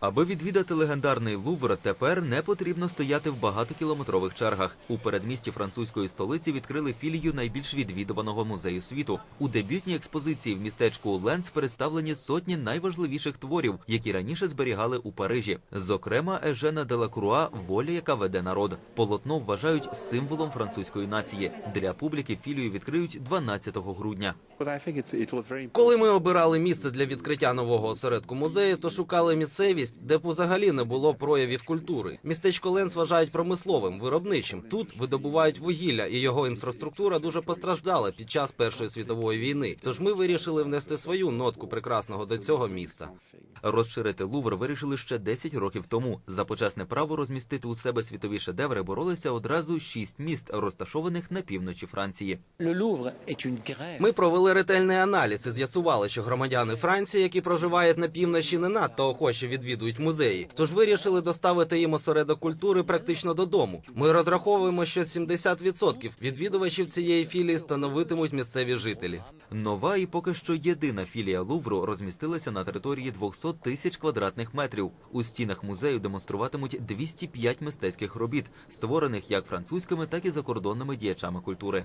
Аби відвідати легендарний Лувр, тепер не потрібно стояти в багатокілометрових чергах. У передмісті французької столиці відкрили філію найбільш відвідуваного музею світу. У дебютній експозиції в містечку Ленс представлені сотні найважливіших творів, які раніше зберігали у Парижі. Зокрема, Ежена Делакруа «Воля, яка веде народ». Полотно вважають символом французької нації. Для публіки філію відкриють 12 грудня. Коли ми обирали місце для відкриття нового осередку музею, то шукали місцевість, де б взагалі не було проявів культури. Містечко Ленс вважають промисловим, виробничим. Тут видобувають вугілля, і його інфраструктура дуже постраждала під час Першої світової війни. Тож ми вирішили внести свою нотку прекрасного до цього міста. Розширити Лувр вирішили ще 10 років тому. За почесне право розмістити у себе світові шедеври боролися одразу шість міст, розташованих на півночі Франції. Ми провели ретельний аналіз і з'ясували, що громадяни Франції, які проживають на півночі, не надто охоче відвідують музеї. Тож вирішили доставити їм осередок культури практично додому. Ми розраховуємо, що 70% відвідувачів цієї філії становитимуть місцеві жителі. Нова і поки що єдина філія Лувру розмістилася на території 200 тисяч квадратних метрів. У стінах музею демонструватимуть 205 мистецьких робіт, створених як французькими, так і закордонними діячами культури.